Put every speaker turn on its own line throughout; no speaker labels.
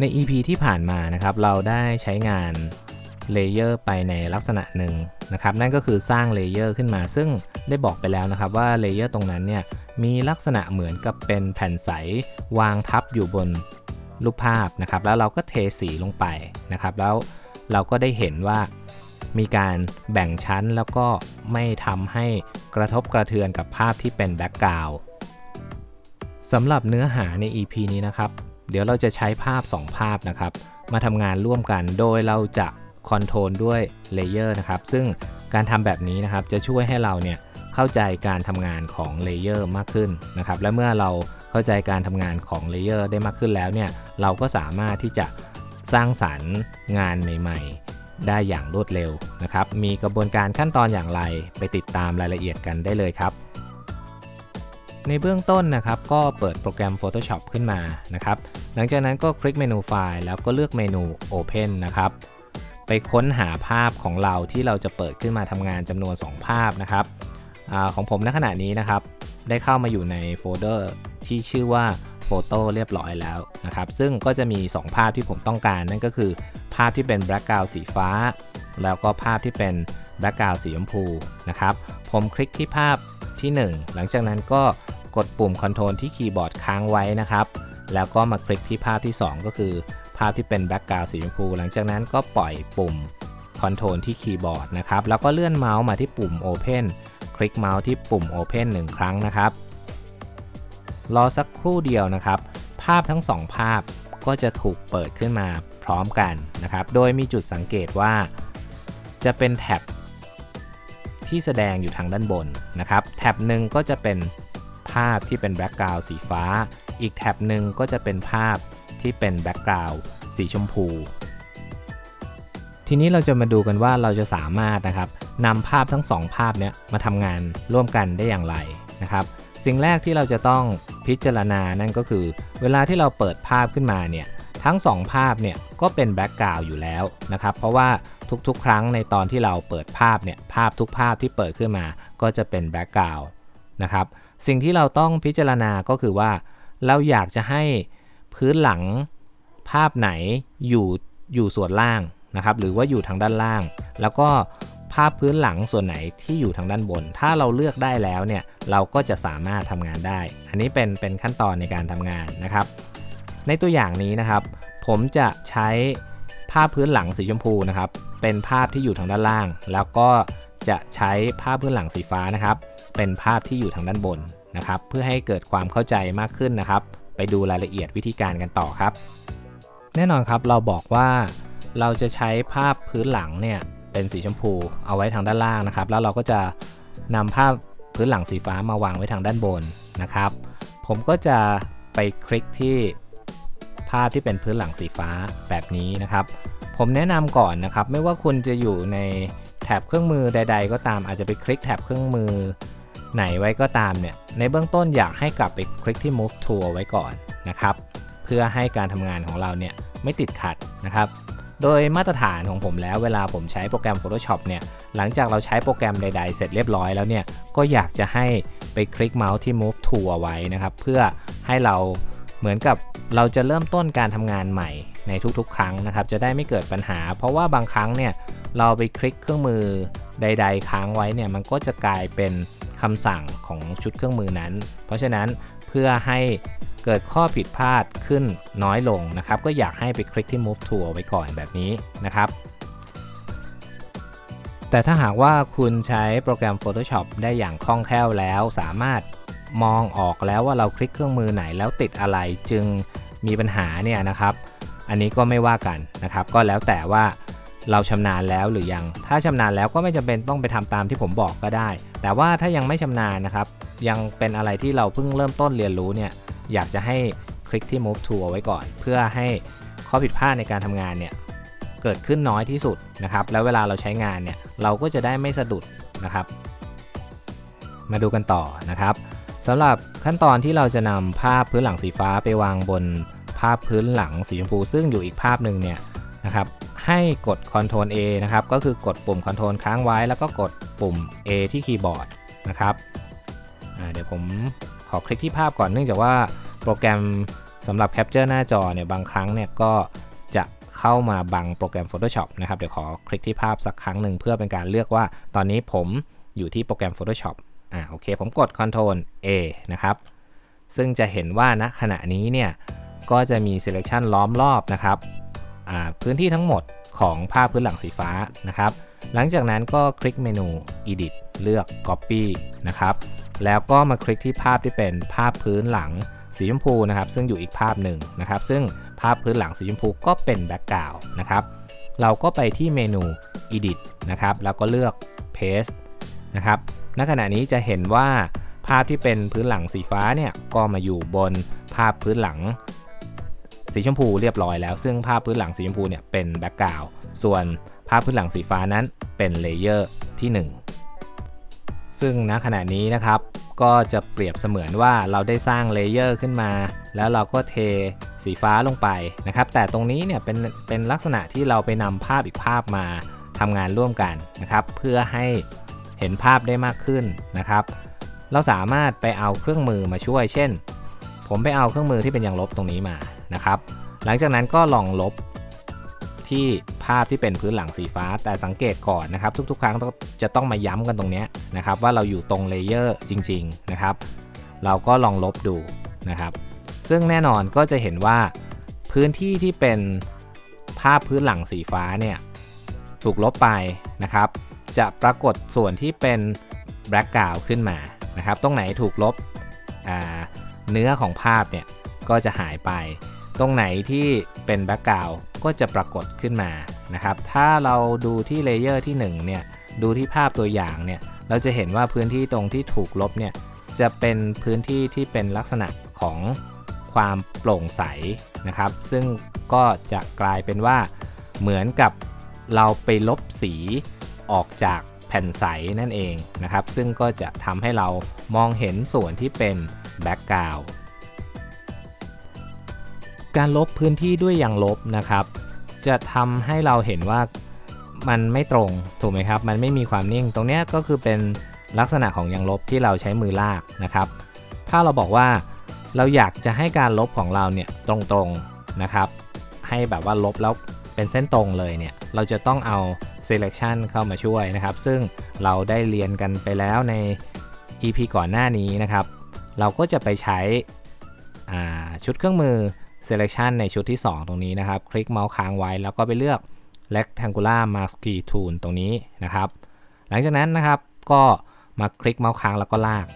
ใน EP ที่ผ่านมานะครับเราได้ใช้งานเลเยอร์ไปในลักษณะหนึ่งนะครับนั่นก็คือสร้างเลเยอร์ขึ้นมาซึ่งได้บอกไปแล้วนะครับว่าเลเยอร์ตรงนั้นเนี่ยมีลักษณะเหมือนกับเป็นแผ่นใสวางทับอยู่บนรูปภาพนะครับแล้วเราก็เทสีลงไปนะครับแล้วเราก็ได้เห็นว่ามีการแบ่งชั้นแล้วก็ไม่ทำให้กระทบกระเทือนกับภาพที่เป็นแบ็กกราวด์สำหรับเนื้อหาใน EP นี้นะครับ เดี๋ยวเราจะใช้ภาพ 2 ภาพนะครับ มาทำงานร่วมกันโดยเราจะคอนโทรลด้วยเลเยอร์นะครับ ซึ่งการทำแบบนี้นะครับจะช่วยให้เราเนี่ยเข้าใจการทำงานของเลเยอร์มากขึ้นนะครับ และเมื่อเราเข้าใจการทำงานของเลเยอร์ได้มากขึ้นแล้วเนี่ยเราก็สามารถที่จะสร้างสรรค์งานใหม่ ๆ ได้อย่างรวดเร็วนะครับ มีกระบวนการขั้นตอนอย่างไรไปติดตามรายละเอียดกันได้เลยครับในเบื้องต้นนะครับก็เปิดโปรแกรม Photoshop ขึ้นมานะครับ หลังจากนั้นก็คลิกเมนูไฟล์แล้วก็เลือกเมนู Open นะครับ ไปค้นหาภาพของเราที่เราจะเปิดขึ้นมาทำงานจำนวน 2 ภาพนะครับอของผมณขณะนี้นะครับ ได้เข้ามาอยู่ในโฟลเดอร์ที่ชื่อว่าโฟโต้เรียบร้อยแล้วนะครับ ซึ่งก็จะมี 2 ภาพที่ผมต้องการนั่นก็คือภาพที่เป็นแบล็กกราวด์สีฟ้า แล้วก็ภาพที่เป็นแบล็กกราวด์สีชมพูนะครับ ผมคลิกที่ภาพที่ 1 หลังจากนั้นก็กดปุ่มคอนโทรลที่คีย์บอร์ดค้างไว้นะครับ แล้วก็มาคลิกที่ภาพที่ 2 ก็คือ ภาพที่เป็นแบ็กกราวด์สีชมพู หลังจากนั้นก็ปล่อยปุ่มคอนโทรลที่คีย์บอร์ดนะครับ แล้วก็เลื่อนเมาส์มาที่ปุ่ม Open คลิกเมาส์ที่ปุ่ม Open 1 ครั้งนะครับ รอสักครู่เดียวนะครับ ภาพทั้ง 2 ภาพก็จะถูกเปิดขึ้นมาพร้อมกันนะครับ โดยมีจุดสังเกตว่า จะเป็นแท็บที่แสดงอยู่ทางด้านบนนะครับ แท็บหนึ่งก็จะเป็นภาพที่เป็นแบ็กกราวด์สีฟ้า อีกแท็บหนึ่งก็จะเป็นภาพที่เป็นแบ็กกราวด์สีชมพู ทีนี้เราจะมาดูกันว่าเราจะสามารถนะครับนำภาพทั้ง 2 ภาพเนี้ยมาทำงานร่วมกันได้อย่างไรนะครับ สิ่งแรกที่เราจะต้องพิจารณานั่นก็คือ เวลาที่เราเปิดภาพขึ้นมาเนี่ยทั้ง 2 ภาพเนี่ยก็เป็นแบ็กกราวด์อยู่แล้วนะครับ เพราะว่าทุกๆ ครั้งในตอนที่เราเปิดภาพเนี่ยภาพทุกภาพที่เปิดขึ้นมาก็จะเป็นแบ็กกราวด์นะครับ สิ่งที่เราต้องพิจารณาก็คือว่า เราอยากจะให้พื้นหลังภาพไหนอยู่อยู่ส่วนล่างนะครับ หรือว่าอยู่ทางด้านล่าง แล้วก็ภาพพื้นหลังส่วนไหนที่อยู่ทางด้านบน ถ้าเราเลือกได้แล้วเนี่ยเราก็จะสามารถทำงานได้ อันนี้เป็นเป็นขั้นตอนในการทำงานนะครับ ในตัวอย่างนี้นะครับ ผมจะใช้ภาพพื้นหลังสีชมพูนะครับ เป็นภาพที่อยู่ทางด้านล่าง แล้วก็จะใช้ภาพพื้นหลังสีฟ้านะครับ เป็นภาพที่อยู่ทางด้านบน นะครับ เพื่อให้เกิดความเข้าใจมากขึ้นนะครับ ไปดูรายละเอียดวิธีการกันต่อครับ แน่นอนครับเราบอกว่าเราจะใช้ภาพพื้นหลังเนี่ยเป็นสีชมพูเอาไว้ทางด้านล่างนะครับ แล้วเราก็จะนำภาพพื้นหลังสีฟ้ามาวางไว้ทางด้านบนนะครับ ผมก็จะไปคลิกที่ภาพที่เป็นพื้นหลังสีฟ้าแบบนี้นะครับ ผมแนะนำก่อนนะครับ ไม่ว่าคุณจะอยู่ในแท็บเครื่องมือใด ๆ ก็ตามอาจจะไปคลิกแท็บเครื่องมือ ไหนไว้ก็ตามเนี่ย ในเบื้องต้นอยากให้กลับไปคลิกที่ move tool ไว้ก่อนนะครับ เพื่อให้การทำงานของเราเนี่ยไม่ติดขัดนะครับ โดยมาตรฐานของผมแล้วเวลาผมใช้โปรแกรม Photoshop เนี่ย หลังจากเราใช้โปรแกรมใด ๆ เสร็จเรียบร้อยแล้วเนี่ย ก็อยากจะให้ไปคลิกเมาส์ที่ move tool เอาไว้นะครับ เพื่อให้เราเหมือนกับเราจะเริ่มต้นการทำงานใหม่ในทุกๆ ครั้งนะครับ จะได้ไม่เกิดปัญหา เพราะว่าบางครั้งเนี่ยเราไปคลิกเครื่องมือใด ๆ ค้างไว้เนี่ยมันก็จะกลายเป็น คำสั่งของชุดเครื่องมือนั้น เพราะฉะนั้นเพื่อให้เกิดข้อผิดพลาดขึ้นน้อยลงนะครับ ก็อยากให้ไปคลิกที่ move tool ไว้ก่อนแบบนี้นะครับ แต่ถ้าหากว่าคุณใช้โปรแกรม Photoshop ได้อย่างคล่องแคล่วแล้ว สามารถมองออกแล้วว่าเราคลิกเครื่องมือไหนแล้วติดอะไรจึงมีปัญหาเนี่ยนะครับ อันนี้ก็ไม่ว่ากันนะครับ ก็แล้วแต่ว่า เราชำนาญแล้วหรือยัง ถ้าชำนาญแล้วก็ไม่จำเป็นต้องไปทำตามที่ผมบอกก็ได้ แต่ว่าถ้ายังไม่ชำนาญนะครับ ยังเป็นอะไรที่เราเพิ่งเริ่มต้นเรียนรู้เนี่ย อยากจะให้คลิกที่ move to เอาไว้ก่อน เพื่อให้ข้อผิดพลาดในการทำงานเนี่ยเกิดขึ้นน้อยที่สุดนะครับ แล้วเวลาเราใช้งานเนี่ยเราก็จะได้ไม่สะดุดนะครับ มาดูกันต่อนะครับสำหรับขั้นตอนที่เราจะนำภาพพื้นหลังสีฟ้าไปวางบนภาพพื้นหลังสีชมพูซึ่งอยู่อีกภาพหนึ่งเนี่ย นะครับให้กด Ctrl A นะครับก็คือกดปุ่ม Ctrl ค้างไว้ แล้วก็กดปุ่ม A ที่คีย์บอร์ดนะครับเดี๋ยวผมขอคลิกที่ภาพก่อนเนื่องจากว่าโปรแกรมสำหรับแคปเจอร์หน้าจอเนี่ยบางครั้งเนี่ยก็จะเข้ามาบังโปรแกรม Photoshop นะครับเดี๋ยวขอคลิกที่ภาพสักครั้งหนึ่งเพื่อเป็นการเลือกว่า ตอนนี้ผมอยู่ที่โปรแกรม Photoshop อ่าโอเค ผมกด Ctrl A นะครับซึ่งจะเห็นว่าณขณะนี้เนี่ยก็จะมี selection ล้อมรอบนะครับ พื้นที่ทั้งหมดของภาพพื้นหลังสีฟ้านะครับ หลังจากนั้นก็คลิกเมนู Edit เลือก Copy นะครับ แล้วก็มาคลิกที่ภาพที่เป็นภาพพื้นหลังสีชมพูนะครับ ซึ่งอยู่อีกภาพหนึ่งนะครับ ซึ่งภาพพื้นหลังสีชมพูก็เป็นแบ็กกราวด์นะครับ เราก็ไปที่เมนู Edit นะครับ แล้วก็เลือก Paste นะครับ ณ ขณะนี้จะเห็นว่าภาพที่เป็นพื้นหลังสีฟ้าเนี่ย ก็มาอยู่บนภาพพื้นหลัง สีชมพูเรียบร้อยแล้ว ซึ่งภาพพื้นหลังสีชมพูเนี่ยเป็นแบ็กกราวด์ส่วนภาพพื้นหลังสีฟ้านั้นเป็นเลเยอร์ที่ 1 ซึ่งณขณะนี้นะครับก็จะเปรียบเสมือนว่าเราได้สร้างเลเยอร์ขึ้นมา แล้วเราก็เทสีฟ้าลงไปนะครับ แต่ตรงนี้เนี่ยเป็นเป็นลักษณะที่เราไปนำภาพอีกภาพมาทำงานร่วมกันนะครับ เพื่อให้เห็นภาพได้มากขึ้นนะครับ เราสามารถไปเอาเครื่องมือมาช่วย เช่น ผมไปเอาเครื่องมือที่เป็นยางลบตรงนี้มา นะครับ หลังจากนั้นก็ลองลบที่ภาพที่เป็นพื้นหลังสีฟ้า แต่สังเกตก่อนนะครับ ทุกๆ ครั้งจะต้องมาย้ำกันตรงนี้นะครับ ว่าเราอยู่ตรงเลเยอร์จริง ๆนะครับ เราก็ลองลบดูนะครับ ซึ่งแน่นอนก็จะเห็นว่าพื้นที่ที่เป็นภาพพื้นหลังสีฟ้าเนี่ยถูกลบไปนะครับ จะปรากฏส่วนที่เป็นแบล็กกราวขึ้นมานะครับ ตรงไหนถูกลบเนื้อของภาพเนี่ยก็จะหายไป ตรงไหนที่เป็นแบ็กกราวก็จะปรากฏขึ้นมานะครับ ถ้าเราดูที่เลเยอร์ที่ 1 เนี่ย ดูที่ภาพตัวอย่างเนี่ย เราจะเห็นว่าพื้นที่ตรงที่ถูกลบเนี่ย จะเป็นพื้นที่ที่เป็นลักษณะของความโปร่งใสนะครับ ซึ่งก็จะกลายเป็นว่าเหมือนกับเราไปลบสีออกจากแผ่นใสนั่นเองนะครับ ซึ่งก็จะทำให้เรามองเห็นส่วนที่เป็นแบ็กกราวด์ การลบพื้นที่ด้วยยางลบนะครับ จะทำให้เราเห็นว่ามันไม่ตรงถูกไหมครับ มันไม่มีความนิ่ง ตรงนี้ก็คือเป็นลักษณะของยางลบที่เราใช้มือลากนะครับ ถ้าเราบอกว่าเราอยากจะให้การลบของเราเนี่ยตรงๆนะครับ ให้แบบว่าลบแล้วเป็นเส้นตรงเลยเนี่ย เราจะต้องเอา selection เข้ามาช่วยนะครับ ซึ่งเราได้เรียนกันไปแล้วใน EP ก่อนหน้านี้นะครับ เราก็จะไปใช้ชุดเครื่องมือ selection ในชุดที่ 2 ตรงนี้นะครับ คลิกเมาส์ค้างไว้ แล้วก็ไปเลือก rectangular mask key tool ตรงนี้นะครับ หลังจากนั้นนะครับก็มาคลิกเมาส์ค้างแล้วก็ลาก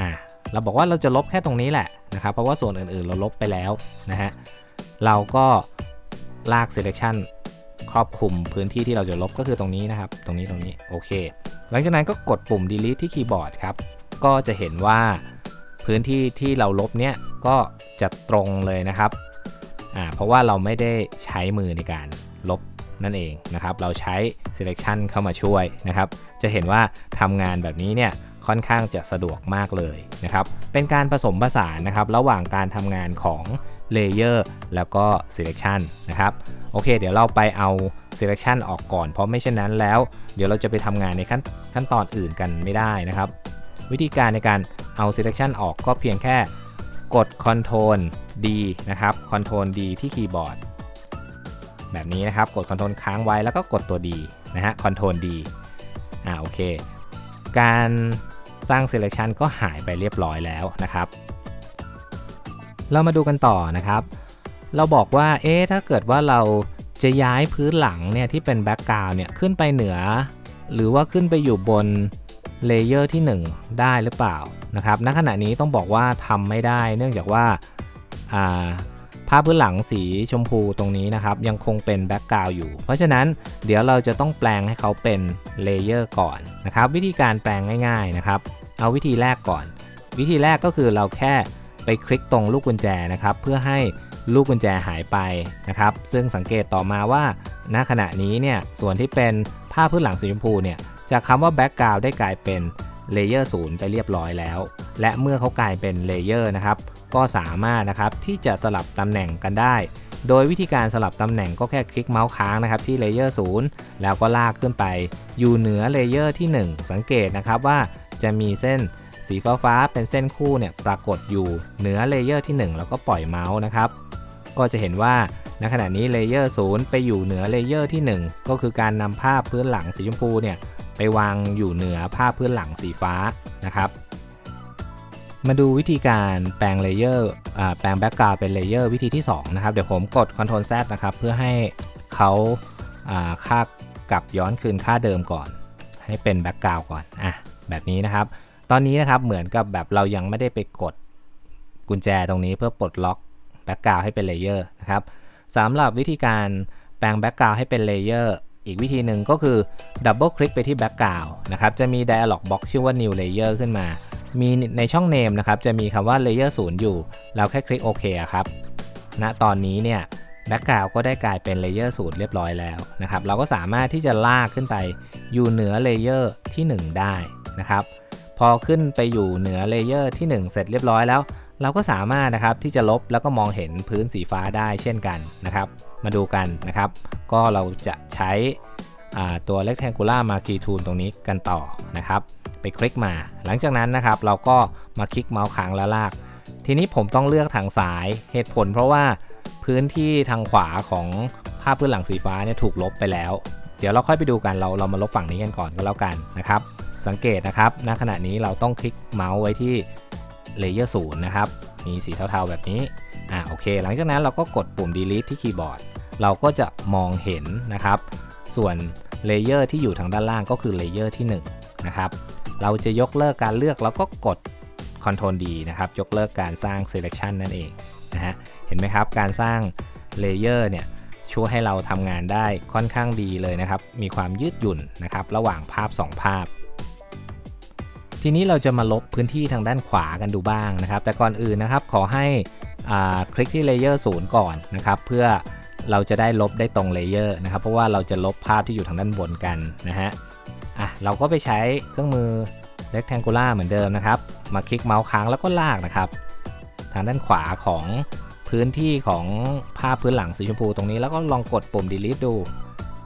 อ่าเราบอกว่าเราจะลบแค่ตรงนี้แหละนะครับ เพราะว่าส่วนอื่นๆ เราลบไปแล้วนะฮะเราก็ลาก selection ครอบคลุมพื้นที่ที่เราจะลบก็คือตรงนี้นะครับ ตรงนี้ตรงนี้โอเค หลังจากนั้นก็กดปุ่ม delete ที่คีย์บอร์ดครับก็จะเห็นว่า พื้นที่ที่เราลบเนี้ยก็จะตรงเลยนะครับอ่าเพราะว่าเราไม่ได้ใช้มือในการลบนั่นเองนะครับ เราใช้ selection เข้ามาช่วยนะครับ จะเห็นว่าทำงานแบบนี้เนี่ยค่อนข้างจะสะดวกมากเลยนะครับ เป็นการผสมผสานนะครับ ระหว่างการทำงานของ Layer แล้วก็ Selection นะครับ โอเค เดี๋ยวเราไปเอา Selection ออกก่อน เพราะไม่เช่นนั้นแล้ว เดี๋ยวเราจะไปทำงานในขั้นขั้นตอนอื่นกันไม่ได้นะครับ วิธีการในการเอา Selection ออกก็เพียงแค่กด Ctrl D นะครับ Ctrl D ที่คีย์บอร์ด แบบนี้นะครับ กด Ctrl ค้างไว้แล้วก็กดตัว D นะฮะ Ctrl D อ่าโอเค การสร้าง selection ก็หายไปเรียบร้อยแล้วนะครับ เรามาดูกันต่อนะครับ เราบอกว่า เอ๊ะ ถ้าเกิดว่าเราจะย้ายพื้นหลังเนี่ยที่เป็นแบ็กกราวเนี่ยขึ้นไปเหนือ หรือว่าขึ้นไปอยู่บน เลเยอร์ที่ 1 ได้หรือเปล่านะครับณขณะนี้ต้องบอกว่าทำไม่ได้ เนื่องจากว่าภาพพื้นหลังสีชมพูตรงนี้นะครับยังคงเป็นแบ็กกราวอยู่ เพราะฉะนั้นเดี๋ยวเราจะต้องแปลงให้เขาเป็นเลเยอร์ก่อนนะครับวิธีการแปลงง่ายๆนะครับเอาวิธีแรกก่อน วิธีแรกก็คือเราแค่ไปคลิกตรงลูกกุญแจนะครับเพื่อให้ลูกกุญแจหายไปนะครับซึ่งสังเกตต่อมาว่าณขณะนี้เนี่ยส่วนที่เป็นภาพพื้นหลังสีชมพูเนี่ย จากคำว่าแบ็กกราวได้กลายเป็นเลเยอร์ศูนย์ไปเรียบร้อยแล้ว และเมื่อเขากลายเป็นเลเยอร์นะครับ ก็สามารถนะครับที่จะสลับตำแหน่งกันได้ โดยวิธีการสลับตำแหน่งก็แค่คลิกเมาส์ค้างนะครับที่เลเยอร์ศูนย์แล้วก็ลากขึ้นไป อยู่เหนือเลเยอร์ที่ 1 สังเกตนะครับว่าจะมีเส้นสีฟ้าฟ้าเป็นเส้นคู่เนี่ยปรากฏอยู่เหนือเลเยอร์ที่ 1 แล้วก็ปล่อยเมาส์นะครับ ก็จะเห็นว่าในขณะนี้เลเยอร์0ไปอยู่เหนือเลเยอร์ที่ 1 ก็คือการนำภาพพื้นหลังสีชมพูเนี่ย ไปวางอยู่เหนือภาพื้นหลังสีฟ้านะครับ มาดูวิธีการแปลงเลเยอร์แปลงแบ็กกราวด์เป็นเลเยอร์วิธีที่ 2 นะครับ เดี๋ยวผมกด Ctrl Z นะครับ เพื่อให้เขาอ่าค่ากลับย้อนคืนค่าเดิมก่อน ให้เป็นแบ็กกราวด์ก่อนอะแบบนี้นะครับ ตอนนี้นะครับเหมือนกับแบบเรายังไม่ได้ไปกดกุญแจตรงนี้เพื่อปลดล็อกแบ็กกราวด์ให้เป็นเลเยอร์นะครับสำหรับวิธีการแปลงแบ็กกราวด์ให้เป็นเลเยอร์ อีกวิธีหนึ่งก็คือดับเบิลคลิกไปที่แบ็กกราวด์นะครับ จะมี Dialog Box ชื่อว่า New Layer ขึ้นมา มีในช่อง Name นะครับ จะมีคำว่า Layer 0 อยู่ เราแค่คลิกโอเคครับณตอนนี้เนี่ยแบ็กกราวด์ก็ได้กลายเป็น Layer 0เรียบร้อยแล้วนะครับ เราก็สามารถที่จะลากขึ้นไปอยู่เหนือเลเยอร์ที่ 1 ได้นะครับ พอขึ้นไปอยู่เหนือเลเยอร์ที่ 1 เสร็จเรียบร้อยแล้ว เราก็สามารถนะครับที่จะลบแล้วก็มองเห็นพื้นสีฟ้าได้เช่นกันนะครับ มาดูกันนะครับ ก็เราจะใช้ตัว rectangular marquee tool ตรงนี้กันต่อนะครับ ไปคลิกมา หลังจากนั้นนะครับ เราก็มาคลิกเมาส์ค้างแล้วลาก ทีนี้ผมต้องเลือกทางซ้ายเหตุผลเพราะว่าพื้นที่ทางขวาของภาพพื้นหลังสีฟ้าเนี่ยถูกลบไปแล้ว เดี๋ยวเราค่อยไปดูกันเราเรามาลบฝั่งนี้กันก่อนก็แล้วกันนะครับ สังเกตนะครับณขณะนี้เราต้องคลิกเมาส์ไว้ที่ เลเยอร์ศูนย์นะครับ มีสีเทาๆแบบนี้ อ่าโอเค หลังจากนั้นเราก็กดปุ่ม delete ที่คีย์บอร์ด เราก็จะมองเห็นนะครับ ส่วนเลเยอร์ที่อยู่ทางด้านล่างก็คือเลเยอร์ที่1นะครับ เราจะยกเลิกการเลือกเราก็กด Ctrl D นะครับ ยกเลิกการสร้าง selection นั่นเองนะฮะ เห็นไหมครับ การสร้างเลเยอร์เนี่ยช่วยให้เราทำงานได้ค่อนข้างดีเลยนะครับ มีความยืดหยุ่นนะครับ ระหว่างภาพ 2 ภาพ ทีนี้เราจะมาลบพื้นที่ทางด้านขวากันดูบ้างนะครับ แต่ก่อนอื่นนะครับขอให้คลิกที่เลเยอร์ศูนย์ก่อนนะครับ เพื่อเราจะได้ลบได้ตรงเลเยอร์นะครับ เพราะว่าเราจะลบภาพที่อยู่ทางด้านบนกันนะฮะอะเราก็ไปใช้เครื่องมือ rectangular เหมือนเดิมนะครับ มาคลิกเมาส์ค้างแล้วก็ลากนะครับ ทางด้านขวาของพื้นที่ของภาพพื้นหลังสีชมพูตรงนี้แล้วก็ลองกดปุ่ม delete ดู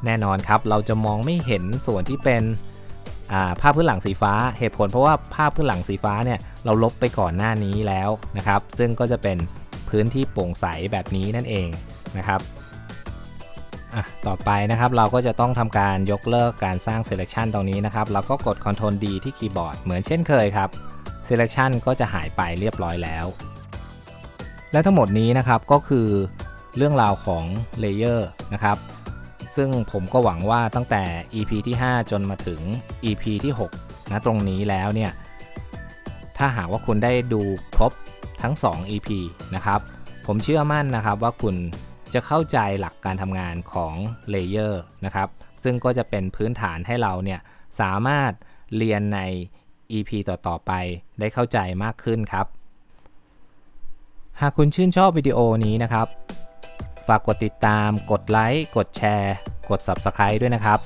แน่นอนครับ เราจะมองไม่เห็นส่วนที่เป็น ภาพพื้นหลังสีฟ้าเหตุผลเพราะว่าภาพพื้นหลังสีฟ้าเนี่ยเราลบไปก่อนหน้านี้แล้วนะครับ ซึ่งก็จะเป็นพื้นที่โปร่งใสแบบนี้นั่นเองนะครับต่อไปนะครับเราก็จะต้องทำการยกเลิกการสร้าง selection ตรงนี้นะครับ เราก็กด Ctrl D ที่คีย์บอร์ดเหมือนเช่นเคยครับ selection ก็จะหายไปเรียบร้อยแล้ว และทั้งหมดนี้นะครับก็คือเรื่องราวของ Layer นะครับ ซึ่งผมก็หวังว่าตั้งแต่ EP ที่ 5 จนมาถึง EP ที่ 6 นะตรงนี้แล้วเนี่ย ถ้าหากว่าคุณได้ดูครบทั้ง 2 EP นะครับ ผมเชื่อมั่นนะครับว่าคุณจะเข้าใจหลักการทำงานของ Layer นะครับ ซึ่งก็จะเป็นพื้นฐานให้เราเนี่ยสามารถเรียนใน EP ต่อ ๆ ไปได้เข้าใจมากขึ้นครับ หากคุณชื่นชอบวิดีโอนี้นะครับ ฝากกดติดตาม กดไลค์ กดแชร์ กด Subscribe ด้วยนะครับ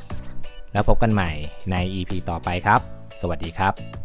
แล้วพบกันใหม่ใน EP ต่อไปครับ สวัสดีครับ